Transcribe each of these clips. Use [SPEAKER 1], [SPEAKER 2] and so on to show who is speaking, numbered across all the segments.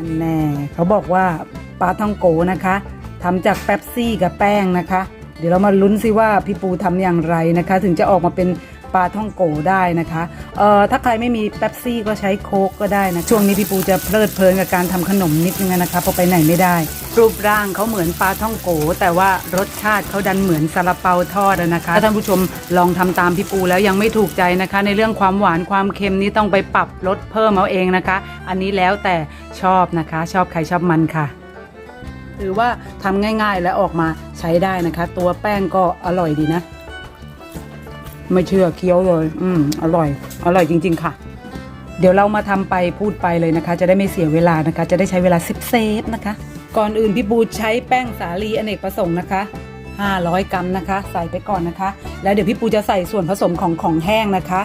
[SPEAKER 1] อันแน่เขาบอกว่าปลาท่องโกนะคะทำจากแป๊บซี่กับแป้งนะคะ เดี๋ยวเรามาลุ้นซิว่าพี่ปูทำอย่างไรนะคะ ถึงจะออกมาเป็น ปลาท่องโกได้นะคะเอ่อถ้าใครไม่มีแป๊บซี่ก็ใช้โค้กก็ได้นะช่วงนี้พี่ปูจะเพลิดเพลินกับการทำขนมนิดนึงนะคะเพราะไปไหนไม่ได้ รูปร่างเขาเหมือนปลาท่องโก แต่ว่ารสชาติเขาดันเหมือนซาลาเปาทอดนะคะถ้าท่านผู้ชมลองทำตามพี่ปูแล้วยังไม่ถูกใจนะคะ ในเรื่องความหวานความเค็มนี้ต้องไปปรับลดเพิ่มเอาเองนะคะ อันนี้แล้วแต่ชอบนะคะ ชอบใครชอบมันค่ะถือว่าทำง่ายๆและออกมาใช้ได้นะคะ ตัวแป้งก็อร่อยดีนะ ไม่เชื่อเคี้ยวเลย อืมอร่อย อร่อยจริง ๆ ค่ะ เดี๋ยวเรามาทำไปพูดไปเลยนะคะ จะได้ไม่เสียเวลานะคะ จะได้ใช้เวลาซิเซฟนะคะ ก่อนอื่นพี่บูใช้แป้งสาลีอเนกประสงค์นะคะ 500 กรัมนะคะ ใส่ไปก่อนนะคะ แล้วเดี๋ยวพี่ปูจะใส่ส่วนผสมของของแห้งนะคะ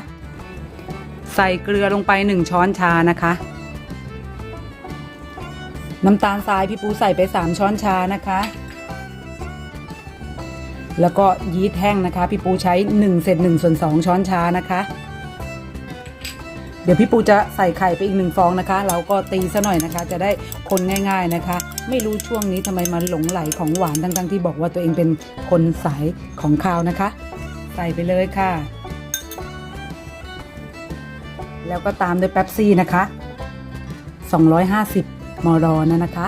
[SPEAKER 1] ใส่เกลือลงไป 1 ช้อนชานะคะน้ำตาลทรายพี่ปูใส่ไป 3 ช้อนชานะคะ แล้วก็ยีสต์แห้งนะคะ พี่ปูใช้1เศษ1ส่วน2ช้อนชานะคะ เดี๋ยวพี่ปูจะใส่ไข่ไปอีกหนึ่งฟองนะคะ เราก็ตีซะหน่อยนะคะ จะได้คนง่าย ๆนะคะ ไม่รู้ช่วงนี้ทำไมมันหลงไหลของหวานทั้งๆที่บอกว่าตัวเองเป็นคนสายของข้าวนะคะ ใส่ไปเลยค่ะ แล้วก็ตามด้วยแป๊บซี่นะคะ 250 มรนะนะคะ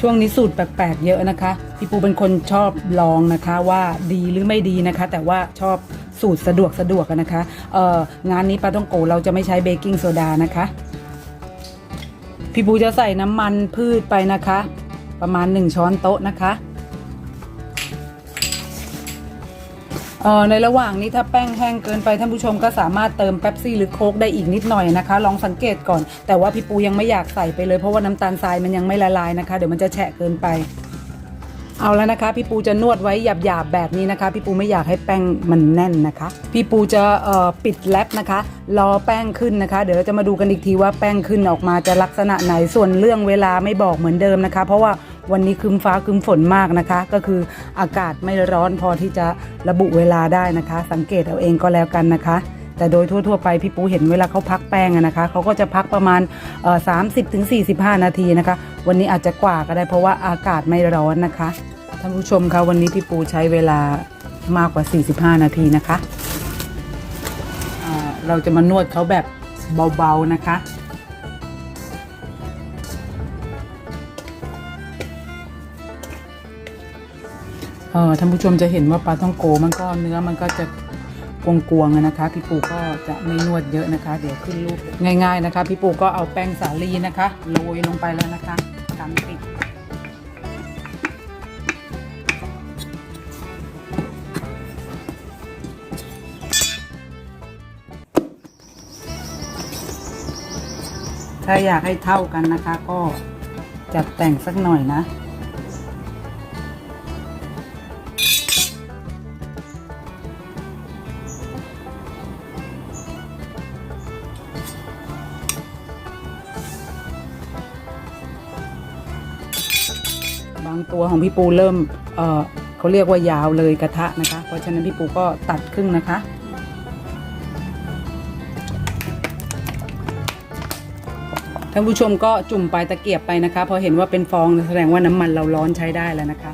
[SPEAKER 1] ช่วงนี้สูตรแปลกๆเยอะนะคะ พี่ปูเป็นคนชอบลองนะคะว่าดีหรือไม่ดีนะคะ แต่ว่าชอบสูตรสะดวกสะดวกนะคะเอ่องานนี้ปลาต้องโกเราจะไม่ใช้เบกกิ้งโซดานะคะ พี่ปูจะใส่น้ำมันพืชไปนะคะ ประมาณ 1 ช้อนโต๊ะนะคะ เอ่อในระหว่างนี้ถ้าแป้งแห้งเกินไปท่านผู้ชมก็สามารถเติมแป๊บซี่หรือโค้กได้อีกนิดหน่อยนะคะ ลองสังเกตก่อน แต่ว่าพี่ปูยังไม่อยากใส่ไปเลยเพราะว่าน้ำตาลทรายมันยังไม่ละลายนะคะ เดี๋ยวมันจะแฉะเกินไป เอาแล้วนะคะ พี่ปูจะนวดไว้หยาบๆแบบนี้นะคะ พี่ปูไม่อยากให้แป้งมันแน่นนะคะ พี่ปูจะเอ่อปิดแรปนะคะ รอแป้งขึ้นนะคะ เดี๋ยวเราจะมาดูกันอีกทีว่าแป้งขึ้นออกมาจะลักษณะไหนส่วนเรื่องเวลาไม่บอกเหมือนเดิมนะคะ เพราะว่า วันนี้ครึมฟ้าครึมฝนมากนะคะ ก็คืออากาศไม่ร้อนพอที่จะระบุเวลาได้นะคะ สังเกตเอาเองก็แล้วกันนะคะ แต่โดยทั่ว ๆ ไปพี่ปูเห็นเวลาเขาพักแป้งอะนะคะเขาก็จะพักประมาณเอ่อ30ถึง45นาทีนะคะ วันนี้อาจจะกว่าก็ได้เพราะว่าอากาศไม่ร้อนนะคะท่านผู้ชมคะวันนี้พี่ปูใช้เวลามากกว่า 45 นาทีนะคะ เราจะมานวดเขาแบบเบาๆนะคะ เออท่านผู้ชมจะเห็นว่าปลาท่องโกมันก็เนื้อมันก็จะกวงๆนะคะ พี่ปูก็จะไม่นวดเยอะนะคะ เดี๋ยวขึ้นรูปง่าย ๆนะคะ พี่ปูก็เอาแป้งสาลีนะคะโรยลงไปแล้วนะคะทำปิดถ้าอยากให้เท่ากันนะคะ ก็จัดแต่งสักหน่อยนะ ตัวของพี่ปูเริ่มเเขาเรียกว่ายาวเลยกระทะนะคะ เพราะฉะนั้นพี่ปูก็ตัดครึ่งนะคะ ท่านผู้ชมก็จุ่มปลายตะเกียบไปนะคะ พอเห็นว่าเป็นฟองแสดงว่าน้ำมันเราร้อนใช้ได้แล้วนะคะ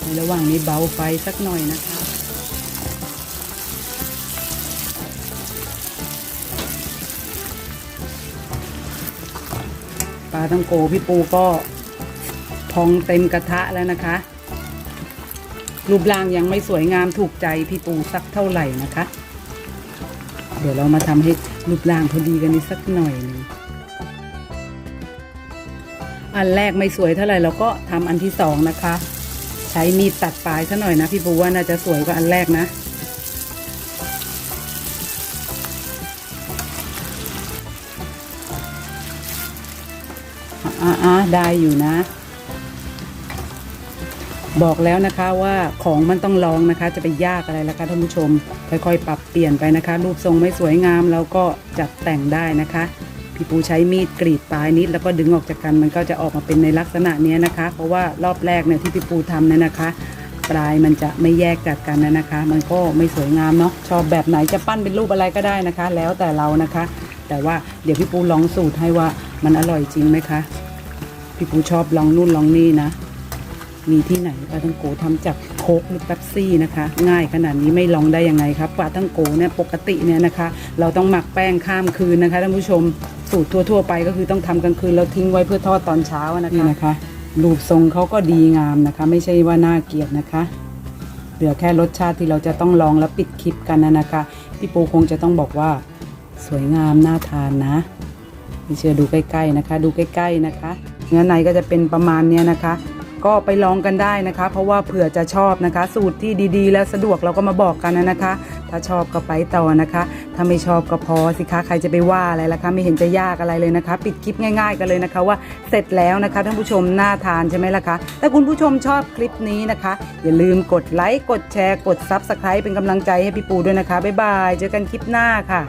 [SPEAKER 1] ในระหว่างนี้เบาไฟสักหน่อยนะคะ ปลาทังโกพี่ปูก็พองเต็มกระทะแล้วนะคะ รูปร่างยังไม่สวยงามถูกใจพี่ปูสักเท่าไหร่นะคะ เดี๋ยวเรามาทำให้รูปร่างพอดีกันนิดสักหน่อยหนึงอันแรกไม่สวยเท่าไหร่เราก็ทำอันที่สองนะคะ ใช้มีดตัดปลายซะหน่อยนะพี่ปูว่าน่าจะสวยกว่าอันแรกนะ อ่าอ่าได้อยู่นะ บอกแล้วนะคะว่าของมันต้องลองนะคะ จะไปยากอะไรล่ะคะท่านผู้ชม ค่อยๆ ปรับเปลี่ยนไปนะคะ รูปทรงไม่สวยงามเราก็จัดแต่งได้นะคะ พี่ปูใช้มีดกรีดปลายนิด แล้วก็ดึงออกจากกันมันก็จะออกมาเป็นในลักษณะนี้นะคะ เพราะว่ารอบแรกเนี่ยที่พี่ปูทำเนี่ยนะคะปลายมันจะไม่แยกจากกันนะนะคะ มันก็ไม่สวยงามเนาะชอบแบบไหนจะปั้นเป็นรูปอะไรก็ได้นะคะ แล้วแต่เรานะคะ แต่ว่าเดี๋ยวพี่ปูลองสูตรให้ว่ามันอร่อยจริงไหมคะ พี่ปูชอบลองนู่นลองนี่นะ มีที่ไหนปลาทั้งโกทำจากโคกหรือแป๊บซี่นะคะ ง่ายขนาดนี้ไม่ลองได้ยังไงครับปลาทั้งโกเนี่ยปกติเนี่ยนะคะ เราต้องหมักแป้งข้ามคืนนะคะท่านผู้ชมสูตรทั่ว ๆ ไปก็คือต้องทำกลางคืนแล้วทิ้งไว้เพื่อทอดตอนเช้านะคะนะคะรูปทรงเขาก็ดีงามนะคะ ไม่ใช่ว่าน่าเกลียดนะคะเหลือแค่รสชาติที่เราจะต้องลองแล้วปิดคลิปกันนะนะคะพี่ปูคงจะต้องบอกว่าสวยงามน่าทานนะเชื่อดูใกล้ๆนะคะ ดูใกล้ ๆนะคะ เนื้อในก็จะเป็นประมาณเนี้ยนะคะ ก็ไปลองกันได้นะคะ เพราะว่าเผื่อจะชอบนะคะ สูตรที่ดีๆ และสะดวกเราก็มาบอกกันนะคะ ถ้าชอบก็ไปต่อนะคะ ถ้าไม่ชอบก็พอสิคะใครจะไปว่าอะไรล่ะคะ ไม่เห็นจะยากอะไรเลยนะคะ ปิดคลิปง่าย ๆ กันเลยนะคะ ว่าเสร็จแล้วนะคะท่านผู้ชมน่าทานใช่ไหมล่ะคะถ้าคุณผู้ชมชอบคลิปนี้นะคะ อย่าลืมกดไลค์กดแชร์กด Subscribe เป็นกำลังใจให้พี่ปูด้วยนะคะบ๊ายบายเจอกันคลิปหน้าค่ะ